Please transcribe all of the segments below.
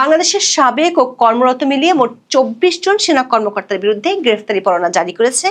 বাংলাদেশের সাবেক ও কর্মরত মিলিয়ে মোট চব্বিশ জন সেনা কর্মকর্তার বিরুদ্ধে গ্রেফতারি পরোয়ানা জারি করেছে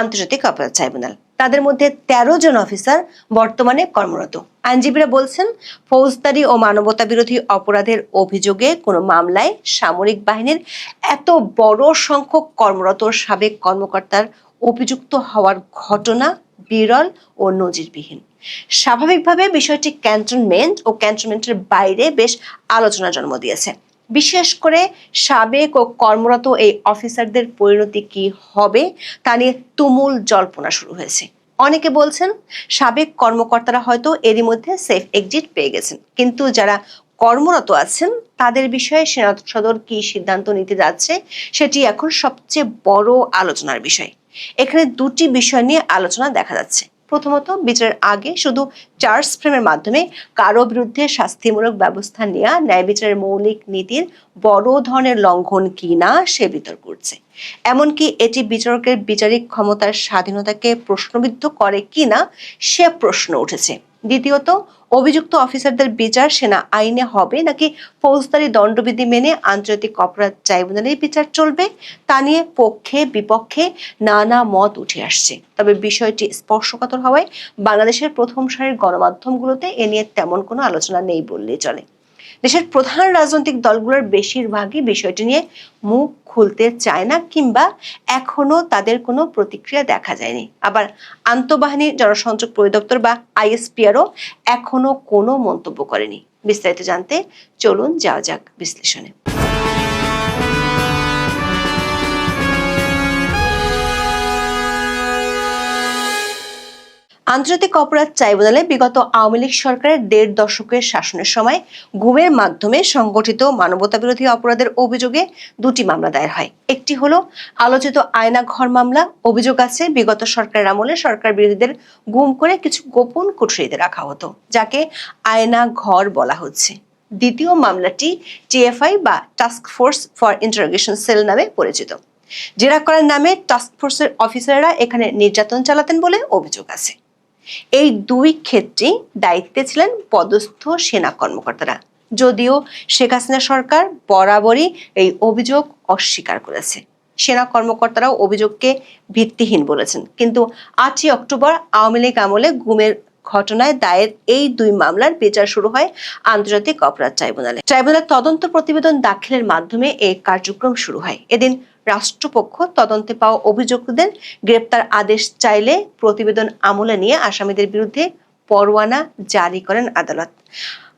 আন্তর্জাতিক অপরাধ ট্রাইব্যুনাল। তাদের মধ্যে তেরো জন অফিসার বর্তমানে কর্মরত। আইনজীবীরা বলছেন, ফৌজদারি ও মানবতা বিরোধী অপরাধের অভিযোগে কোনো মামলায় সামরিক বাহিনীর এত বড় সংখ্যক কর্মরত সাবেক কর্মকর্তার অভিযুক্ত হওয়ার ঘটনা বিরল ও নজিরবিহীন। স্বাভাবিকভাবে বিষয়টি ক্যান্টনমেন্ট ও ক্যান্টনমেন্টের বাইরে বেশ আলোচনা জন্ম দিয়েছে। বিশেষ করে সাবেক ও কর্মরত এই অফিসারদের পরিণতি কি হবে তা নিয়ে তুমুল জল্পনা শুরু হয়েছে। অনেকে বলছেন, সাবেক কর্মকর্তারা হয়তো এরই মধ্যে সেফ এক্সিট পেয়ে গেছেন। কিন্তু যারা কর্মরত আছেন, তাদের বিষয়ে সেনা সদর কি সিদ্ধান্ত নিতে যাচ্ছে, সেটি এখন সবচেয়ে বড় আলোচনার বিষয়। এখানে দুটি বিষয় নিয়ে আলোচনা দেখা যাচ্ছে। প্রথমত বিচারের আগে শুধু চার্জ ফ্রেমের মাধ্যমে কারও বিরুদ্ধে শাস্তিমূলক ব্যবস্থা নেওয়া ন্যায় বিচারের মৌলিক নীতির বড় ধরনের লঙ্ঘন কিনা সে বিতর্ক করছে। এমনকি এটি বিচারকের বিচারিক ক্ষমতার স্বাধীনতাকে প্রশ্নবিদ্ধ করে কিনা সে প্রশ্ন উঠেছে। দ্বিতীয়ত অভিযুক্ত অফিসারদের বিচার সেনা আইনে হবে নাকি ফৌজদারি দণ্ডবিধি মেনে আন্তর্জাতিক অপরাধ ট্রাইব্যুনালের বিচার চলবে, তা নিয়ে পক্ষে, বিপক্ষে নানা মত উঠে আসছে। তবে বিষয়টি স্পর্শকাতর হওয়ায় বাংলাদেশের প্রথম সারির গণমাধ্যমগুলোতে এ নিয়ে তেমন কোনো আলোচনা নেই বললেই চলে। দেশের প্রধান রাজনৈতিক দলগুলোর বেশিরভাগই বিষয়টি নিয়ে মুখ খুলতে চায় না কিংবা এখনও তাদের কোনো প্রতিক্রিয়া দেখা যায়নি। আবার আন্তঃবাহিনী জনসংযোগ পরিদপ্তর বা আইএসপিআরও এখনও কোনো মন্তব্য করেনি। বিস্তারিত জানতে চলুন যাওয়া যাক বিশ্লেষণে। আন্তর্জাতিক অপরাধ ট্রাইব্যুনালে বিগত আওয়ামী লীগ সরকারের দেড় দশকের শাসনের সময় গুমের মাধ্যমে সংগঠিত মানবতাবিরোধী অপরাধের অভিযোগে দুটি মামলা দায়ের হয়। একটি হলো আলোচিত আয়না ঘর মামলা। অভিযোগ আছে, বিগত সরকারের আমলে সরকার বিরোধীদের গুম করে কিছু গোপন কুঠরিতে রাখা হতো, যাকে আয়না ঘর বলা হচ্ছে। দ্বিতীয় মামলাটি টিএফআই বা task force for interrogation cell নামে পরিচিত। জেরা করার নামে টাস্ক ফোর্সের অফিসাররা এখানে নির্যাতন চালাতেন বলে অভিযোগ আছে। এই দুই ক্ষেত্রেই দায়িত্বে ছিলেন পদস্থ সেনা কর্মকর্তারা। যদিও শেখ হাসিনা সরকার বরাবরই এই অভিযোগ অস্বীকার করেছে। সেনা কর্মকর্তারাও অভিযোগকে ভিত্তিহীন বলেছেন। কিন্তু আটই অক্টোবর আওয়ামী লীগ আমলে গুমের ঘটনায় দায়ের এই দুই মামলার বিচার শুরু হয় আন্তর্জাতিক অপরাধ ট্রাইব্যুনালে। ট্রাইব্যুনাল তদন্ত প্রতিবেদন দাখিলের মাধ্যমে এই কার্যক্রম শুরু হয়। এদিন রাষ্ট্রপক্ষ তদন্তে পাওয়া অভিযুক্তদের গ্রেপ্তার আদেশ চাইলে প্রতিবেদন আমলে নিয়ে আসামিদের বিরুদ্ধে পরোয়ানা জারি করেন আদালত।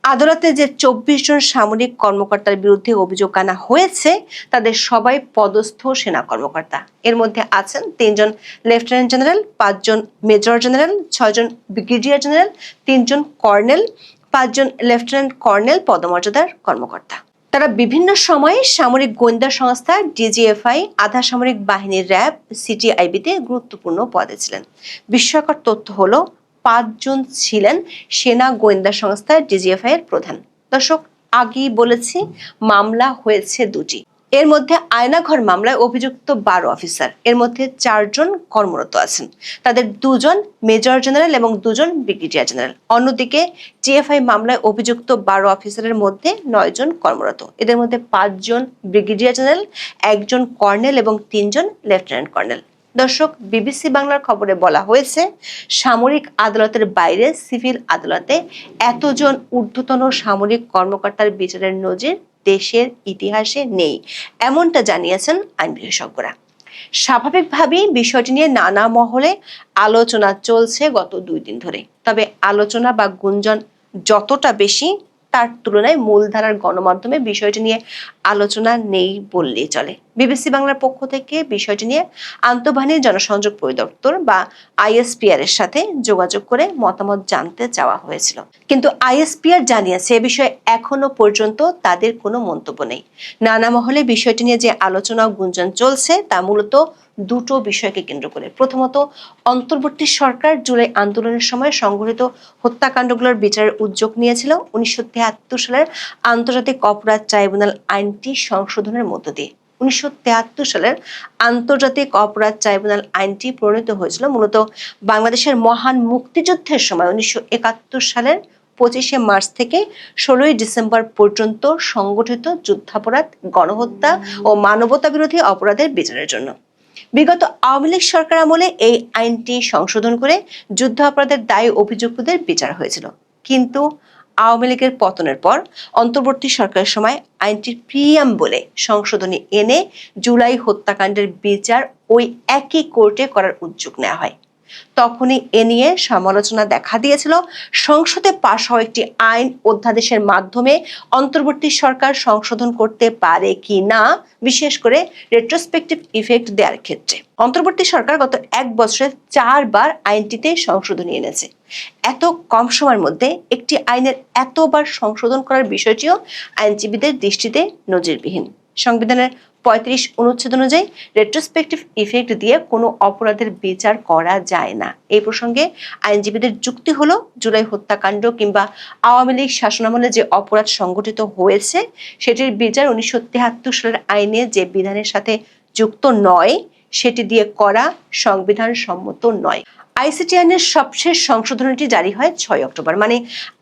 আদালতে যে চব্বিশ জন সামরিক কর্মকর্তার বিরুদ্ধে অভিযোগ আনা হয়েছে, তাদের সবাই পদস্থ সেনা কর্মকর্তা। এর মধ্যে আছেন তিনজন লেফটেন্যান্ট জেনারেল, পাঁচজন মেজর জেনারেল, ছয়জন ব্রিগেডিয়ার জেনারেল, তিনজন কর্নেল, পাঁচজন লেফটেন্যান্ট কর্নেল পদমর্যাদার কর্মকর্তা। তারা বিভিন্ন সময়ে সামরিক গোয়েন্দা সংস্থা ডিজিএফআই, আধা সামরিক বাহিনীর র্যাব, সিটিআইবিতে গুরুত্বপূর্ণ পদে ছিলেন। বিস্ময়কর তথ্য হলো পাঁচজন ছিলেন সেনা গোয়েন্দা সংস্থা ডিজিএফআই এর প্রধান। দর্শক, আগেই বলেছি, মামলা হয়েছে দুটি। এর মধ্যে আয়নাঘর মামলায় অভিযুক্ত বারো অফিসার। এর মধ্যে চারজন কর্মরত আছেন। তাদের দুজন মেজর জেনারেল এবং দুজন ব্রিগেডিয়ার জেনারেল। অন্যদিকে, টিএফআই মামলায় অভিযুক্ত বারো অফিসারের মধ্যে নয়জন কর্মরত। এদের মধ্যে পাঁচজন ব্রিগেডিয়ার জেনারেল, একজন কর্নেল এবং তিনজন লেফটেন্যান্ট কর্নেল। দর্শক, বিবিসি বাংলার খবরে বলা হয়েছে, সামরিক আদালতের বাইরে, সিভিল আদালতে এতজন ঊর্ধ্বতন সামরিক কর্মকর্তার বিচারের নজির দেশের ইতিহাসে নেই। এমনটা জানিয়েছেন আইন বিশেষজ্ঞরা। স্বাভাবিকভাবেই বিষয়টি নিয়ে নানা মহলে আলোচনা চলছে গত দুই দিন ধরে। তবে আলোচনা বা গুঞ্জন যতটা বেশি তার তুলনায় মূলধারার গণমাধ্যমে বিষয়টি নিয়ে আলোচনা নেই বললেই চলে। বিবিসি বাংলার পক্ষ থেকে বিষয়টি নিয়ে আন্তঃবাহিনী জনসংযোগ পরিদপ্তর বা আইএসপিআর এর সাথে যোগাযোগ করে মতামত জানতে চাওয়া হয়েছিল। কিন্তু আইএসপিআর জানিয়েছে, এ বিষয়ে এখনও পর্যন্ত তাদের কোনো মন্তব্য নেই। নানা মহলে বিষয়টি নিয়ে যে আলোচনা গুঞ্জন চলছে তা মূলত দুটো বিষয়কে কেন্দ্র করে। প্রথমত, অন্তর্বর্তী সরকার জুলাই আন্দোলনের সময় সংঘটিত হত্যাকাণ্ডগুলোর বিচারের উদ্যোগ নিয়েছিল। উনিশশো সালের আন্তর্জাতিক অপরাধ ট্রাইব্যুনাল আইনটি সংশোধনের মধ্য দিয়ে। উনিশশো সালের আন্তর্জাতিক অপরাধ ট্রাইব্যুনাল আইনটি প্রণীত হয়েছিল। মূলত বাংলাদেশের মহান মুক্তিযুদ্ধের সময়, উনিশশো একাত্তর সালের পঁচিশে মার্চ থেকে ষোলোই ডিসেম্বর পর্যন্ত সংগঠিত যুদ্ধাপরাধ, গণহত্যা ও মানবতা বিরোধী অপরাধের বিচারের জন্য। বিগত আওয়ামী লীগ সরকার আমলে এই আইনটি সংশোধন করে যুদ্ধ অপরাধের দায়ী অভিযুক্তদের বিচার হয়েছিল। কিন্তু আওয়ামী লীগের পতনের পর অন্তর্বর্তী সরকারের সময় আইনটির প্রিয়াম বলে সংশোধনী এনে জুলাই হত্যাকাণ্ডের বিচার ওই একই কোর্টে করার উদ্যোগ নেওয়া হয়। তখনই এ নিয়ে সমালোচনা দেখা দিয়েছিল। সংসদে পাশ হওয়া একটি আইন অধ্যাদেশের মাধ্যমে অন্তর্বর্তী সরকার সংশোধন করতে পারে কি না, বিশেষ করে রেট্রোস্পেক্টিভ ইফেক্ট দেওয়ার ক্ষেত্রে। অন্তর্বর্তী সরকার গত এক বছরে চারবার আইনটিতে সংশোধনী এনেছে। এত কম সময়ের মধ্যে একটি আইনের এতবার সংশোধন করার বিষয়টিও আইনজীবীদের দৃষ্টিতে নজিরবিহীন। সংবিধানের পঁয়ত্রিশ অনুচ্ছেদ অনুযায়ী রেট্রোস্পেক্টিভ ইফেক্ট দিয়ে কোনো অপরাধের বিচার করা যায় না। এই প্রসঙ্গে আইনজীবীদের যুক্তি হলো, জুলাই হত্যাকাণ্ড কিংবা আওয়ামী লীগ শাসনামলে যে অপরাধ সংগঠিত হয়েছে, সেটির বিচার উনিশশো তেহাত্তর সালের আইনে যে বিধানের সাথে যুক্ত নয়, সেটি দিয়ে করা সংবিধান সম্মত নয়। আইসিটি আইনের সবশেষ সংশোধনীটি জারি হয় ছয় অক্টোবর মানে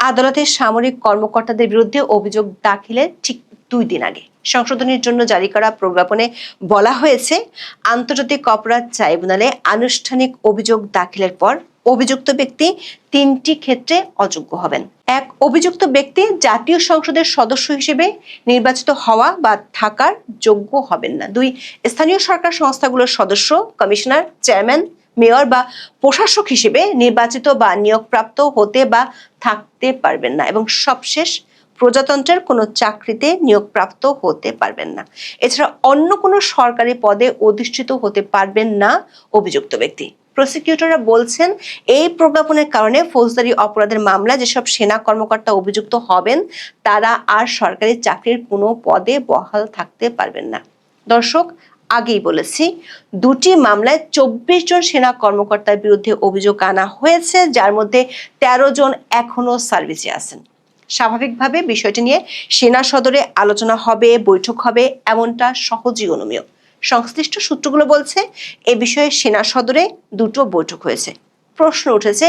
আদালতের সামরিক কর্মকর্তাদের বিরুদ্ধে অভিযোগ দাখিলের ঠিক দুই দিন আগে। সংশোধনীর জন্য জারি করা প্রজ্ঞাপনে বলা হয়েছে, আন্তর্জাতিক অপরাধ ট্রাইব্যুনালে আনুষ্ঠানিক অভিযোগ দাখিলের পর অভিযুক্ত ব্যক্তি তিনটি ক্ষেত্রে অযোগ্য হবেন। এক, অভিযুক্ত ব্যক্তি জাতীয় সংসদের সদস্য হিসেবে নির্বাচিত হওয়া বা থাকার যোগ্য হবেন না। দুই, স্থানীয় সরকার সংস্থাগুলোর সদস্য, কমিশনার, চেয়ারম্যান, মেয়র বা প্রশাসক হিসেবে নির্বাচিত বা নিয়োগপ্রাপ্ত হতে বা থাকতে পারবেন না এবং সবশেষ প্রজাতন্ত্রের কোনো চাকরিতে নিয়োগপ্রাপ্ত হতে পারবেন না। এছাড়া অন্য কোনো সরকারি পদে অধিষ্ঠিত হতে পারবেন না অভিযুক্ত ব্যক্তি। প্রসিকিউটররা বলছেন, এই প্রজ্ঞাপনের কারণে ফৌজদারি অপরাধের মামলা যেসব সেনা কর্মকর্তা অভিযুক্ত হবেন, তারা আর সরকারি চাকরির কোনো পদে বহাল থাকতে পারবেন না। দর্শক, আগেই বলেছি, দুটি মামলায় চব্বিশ জন সেনা কর্মকর্তার বিরুদ্ধে অভিযোগ আনা হয়েছে, যার মধ্যে ১৩ জন এখনও সার্ভিসে আছেন। স্বাভাবিকভাবে বিষয়টি নিয়ে সেনা সদরে আলোচনা হবে, বৈঠক হবে, এমনটা সহজই অনুমেয় সংশ্লিষ্ট সূত্রগুলো বলছে, এ বিষয়ে সেনা সদরে দুটো বৈঠক হয়েছে। প্রশ্ন উঠেছে,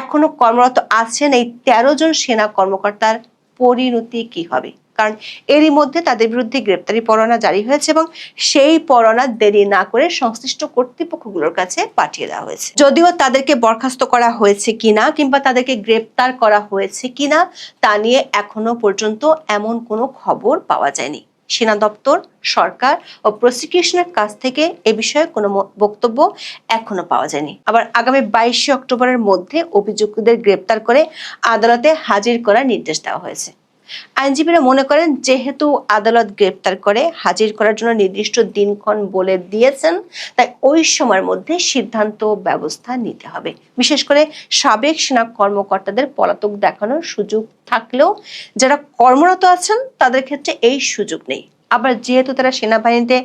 এখনও কর্মরত আছেন এই তেরো জন সেনা কর্মকর্তার পরিণতি কি হবে? কারণ এরই মধ্যে তাদের বিরুদ্ধে গ্রেপ্তারি পরোয়ানা জারি হয়েছে এবং সেই পরোয়ানা দেরি না করে সংশ্লিষ্ট কর্তৃপক্ষগুলোর কাছে পাঠিয়ে দেওয়া হয়েছে। যদিও তাদেরকে বরখাস্ত করা হয়েছে কিনা কিংবা তাদেরকে গ্রেপ্তার করা হয়েছে কিনা তা নিয়ে এখনও পর্যন্ত এমন কোনো খবর পাওয়া যায়নি। সেনা দপ্তর, সরকার ও প্রসিকিউশনের কাছ থেকে এ বিষয়ে কোনো বক্তব্য এখনও পাওয়া যায়নি। আবার আগামী বাইশে অক্টোবরের মধ্যে অভিযুক্তদের গ্রেপ্তার করে আদালতে হাজির করার নির্দেশ দেওয়া হয়েছে। আইনজীবীরা মনে করেন, যেহেতু আদালত গ্রেপ্তার করে হাজির করার জন্য নির্দিষ্ট দিনক্ষণ বলে দিয়েছেন, তাই ওই সময়ের মধ্যে সিদ্ধান্ত ব্যবস্থা নিতে হবে। বিশেষ করে সাবেক সেনা কর্মকর্তাদের পলাতক দেখানোর সুযোগ থাকলেও যারা কর্মরত আছেন, তাদের ক্ষেত্রে এই সুযোগ নেই। আবার যেহেতু তারা সেনাবাহিনীতে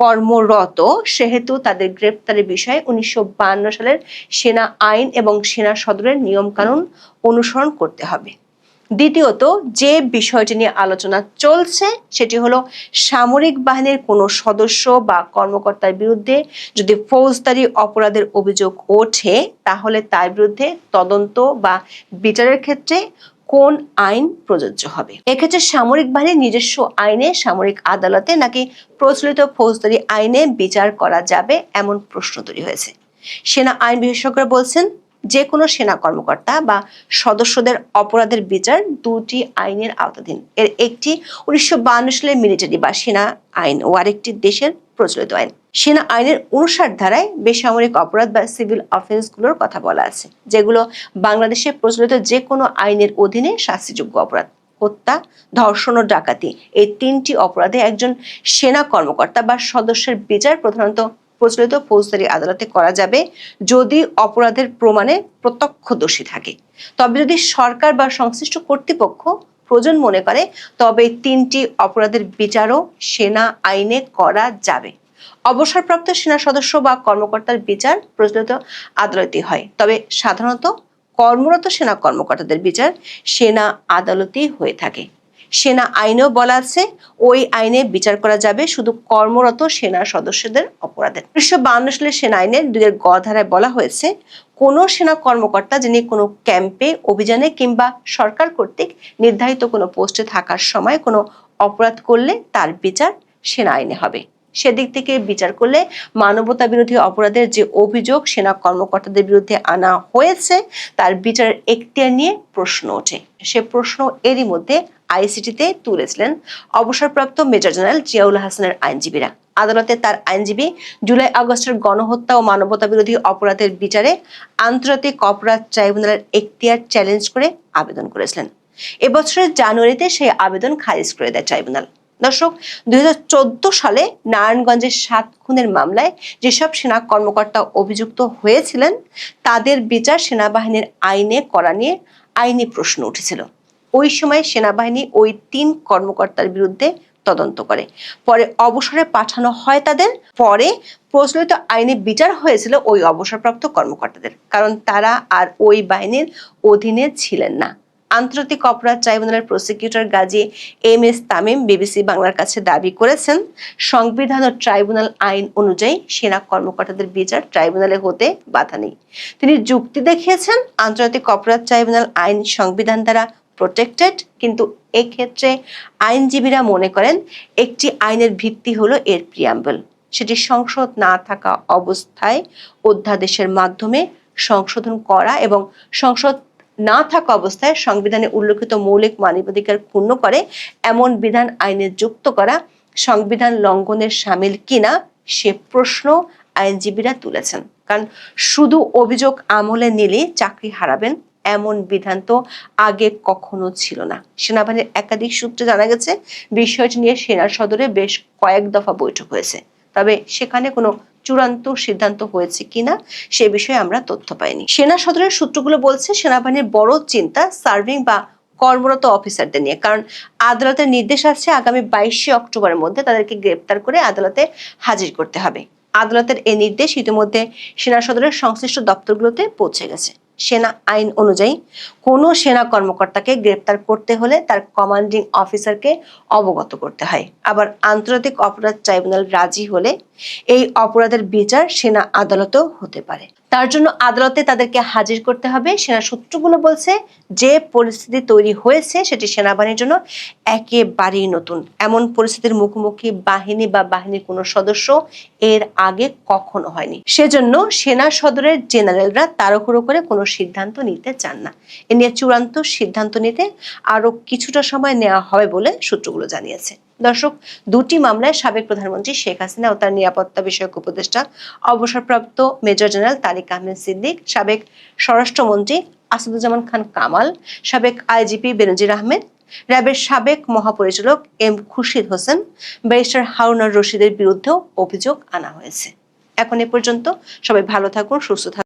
কর্মরত, সেহেতু তাদের গ্রেপ্তারের বিষয়ে উনিশশো বায়ান্ন সালের সেনা আইন এবং সেনা সদরের নিয়মকানুন অনুসরণ করতে হবে। দ্বিতীয়ত, যে বিষয়টি নিয়ে আলোচনা চলছে, সেটি হলো সামরিক বাহিনীর কোনো সদস্য বা কর্মকর্তার বিরুদ্ধে যদি ফৌজদারি অপরাধের অভিযোগ ওঠে, তাহলে তার বিরুদ্ধে তদন্ত বা বিচারের ক্ষেত্রে কোন আইন প্রযোজ্য হবে? এক্ষেত্রে সামরিক বাহিনীর নিজস্ব আইনে সামরিক আদালতে নাকি প্রচলিত ফৌজদারি আইনে বিচার করা যাবে, এমন প্রশ্ন তৈরি হয়েছে। সেনা আইন বিশেষজ্ঞরা বলছেন যে কোনো সেনা কর্মকর্তা বা সদস্যদের অপরাধের বিচার দুটি আইনের আওতাধীন। এর একটি উনিশশো সালের মিলিটারি বা সেনা আইন ও আরেকটি দেশের প্রচলিত আইন। সেনা আইনের উনষাট ধারায় বেসামরিক অপরাধ বা সিভিল অফেন্সগুলোর কথা বলা আছে, যেগুলো বাংলাদেশে প্রচলিত যে কোনো আইনের অধীনে শাস্তিযোগ্য অপরাধ। হত্যা, ধর্ষণ ও ডাকাতি এই তিনটি অপরাধে একজন সেনা কর্মকর্তা বা সদস্যের বিচার প্রধানত প্রচলিত ফৌজদারি আদালতে করা যাবে যদি অপরাধের প্রমাণে প্রত্যক্ষ দোষী থাকে। তবে যদি সরকার বা সংশ্লিষ্ট কর্তৃপক্ষ প্রয়োজন মনে করে, তবে তিনটি অপরাধের বিচারও সেনা আইনে করা যাবে। অবসরপ্রাপ্ত সেনা সদস্য বা কর্মকর্তার বিচার প্রচলিত আদালতে হয়। তবে সাধারণত কর্মরত সেনা কর্মকর্তাদের বিচার সেনা আদালতেই হয়ে থাকে। সেনা আইনেও বলা আছে, ওই আইনে বিচার করা যাবে, শুধু কর্মরত সেনা সদস্যদের অপরাধের। উনিশশো বান্ন সালের সেনা আইনের দুইয়ের গ ধারায় বলা হয়েছে, কোনো সেনা কর্মকর্তা যিনি কোনো ক্যাম্পে, অভিযানে কিংবা সরকার কর্তৃক নির্ধারিত কোনো পোস্টে থাকার সময় কোনো অপরাধ করলে তার বিচার সেনা আইনে হবে। সেদিক থেকে বিচার করলে মানবতা বিরোধী অপরাধের যে অভিযোগ সেনা কর্মকর্তাদের বিরুদ্ধে আনা হয়েছে, তার বিচারের এখতিয়ার নিয়ে প্রশ্ন ওঠে। সে প্রশ্ন এরই মধ্যে আইসিটিতে তুলেছিলেন অবসরপ্রাপ্ত মেজর জেনারেল জিয়াউল হাসানের আইনজীবীরা। আদালতে তার আইনজীবী জুলাই আগস্টের গণহত্যা ও মানবতা বিরোধী অপরাধের বিচারে আন্তর্জাতিক অপরাধ ট্রাইব্যুনালের এখতিয়ার চ্যালেঞ্জ করে আবেদন করেছিলেন। এবছরের জানুয়ারিতে সেই আবেদন খারিজ করে দেয় ট্রাইব্যুনাল। দর্শক, দুই হাজার চোদ্দ সালে নারায়ণগঞ্জের সাত খুনের মামলায় যেসব সেনা কর্মকর্তা অভিযুক্ত হয়েছিলেন, তাদের বিচার সেনাবাহিনীর আইনে করা নিয়ে আইনি প্রশ্ন উঠেছিল। ওই সময় সেনাবাহিনী ওই তিন কর্মকর্তার বিরুদ্ধে তদন্ত করে। পরে অবসরে পাঠানো হয় তাদের, পরে প্রচলিত আইনে বিচার হয়েছিল ওই অবসরপ্রাপ্ত কর্মকর্তাদের, কারণ তারা আর ওই বাহিনীর অধীনে ছিলেন না। আন্তর্জাতিক অপরাধ ট্রাইব্যুনালের prosecutor Gazi M S Tamim BBC বাংলার কাছে দাবি করেছেন, সংবিধান ও ট্রাইব্যুনাল আইন অনুযায়ী সেনা কর্মকর্তাদের বিচার ট্রাইব্যুনালে হতে বাধা নেই। তিনি যুক্তি দেখিয়েছেন, আন্তর্জাতিক অপরাধ ট্রাইব্যুনাল আইন সংবিধান দ্বারা প্রোটেক্টেড কিন্তু এক্ষেত্রে আইনজীবীরা মনে করেন একটি আইনের ভিত্তি হলো এর প্রিয়াম্বল সেটি সংসদ না থাকা অবস্থায় অধ্যাদেশের মাধ্যমে সংশোধন করা এবং সংসদ না থাকা অবস্থায় সংবিধানে উল্লেখিত মৌলিক মানবাধিকার ক্ষুণ্ণ করে এমন বিধান আইনে যুক্ত করা সংবিধান লঙ্ঘনের সামিল কিনা সে প্রশ্ন আইনজীবীরা তুলেছেন। কারণ শুধু অভিযোগ আমলে নিলে চাকরি হারাবেন এমন বিধান তো আগে কখনো ছিল না। সেনাবাহিনীর একাধিক সূত্রে জানা গেছে, বিষয়টি নিয়ে সেনা সদরে বেশ কয়েক দফা বৈঠক হয়েছে। তবে সেখানে কোনো চূড়ান্ত সিদ্ধান্ত হয়েছে কিনা, সে বিষয়ে আমরা তথ্য পাইনি। সেনা সদরের সূত্রগুলো বলছে, সেনাবাহিনীর বড় চিন্তা সার্ভিং বা কর্মরত অফিসারদের নিয়ে। কারণ আদালতের নির্দেশ আছে, আগামী বাইশে অক্টোবরের মধ্যে তাদেরকে গ্রেপ্তার করে আদালতে হাজির করতে হবে। আদালতের এই নির্দেশ ইতিমধ্যে সেনা সদরের সংশ্লিষ্ট দপ্তরগুলোতে পৌঁছে গেছে। সেনা আইন অনুযায়ী কোনো সেনা কর্মকর্তাকে গ্রেপ্তার করতে হলে তার কমান্ডিং অফিসারকে অবগত করতে হয়। আবার আন্তর্জাতিক অপরাধ ট্রাইব্যুনাল রাজি হলে এই অপরাধের বিচার সেনা আদালতেও হতে পারে। তার জন্য আদালতে তাদেরকে হাজির করতে হবে। সেনা সূত্রগুলো বলছে যে পরিস্থিতি তৈরি হয়েছে, সেটি সেনাবাহিনীর জন্য একেবারেই নতুন। এমন পরিস্থিতির মুখোমুখি বাহিনী বা বাহিনীর কোনো সদস্য এর আগে কখনো হয়নি। সেজন্য সেনা সদরের জেনারেলরা তাড়াহুড়ো করে কোনো সিদ্ধান্ত নিতে চান না। এ নিয়ে চূড়ান্ত সিদ্ধান্ত নিতে আরও কিছুটা সময় নেওয়া হবে বলে সূত্রগুলো জানিয়েছে। দর্শক, দুটি মামলায় সাবেক প্রধানমন্ত্রী শেখ হাসিনা ও তার নিরাপত্তা বিষয়ক উপদেষ্টা, অবসরপ্রাপ্ত মেজর জেনারেল তারিক আহমেদ সিদ্দিক, সাবেক স্বরাষ্ট্রমন্ত্রী আসাদুজ্জামান খান কামাল, সাবেক আইজিপি বেনজির আহমেদ, র্যাবের সাবেক মহাপরিচালক এম খুরশিদ হোসেন, ব্যারিস্টার হারুনার রশিদের বিরুদ্ধেও অভিযোগ আনা হয়েছে। এখন এ পর্যন্ত সবাই ভালো থাকুন, সুস্থ থাকুন।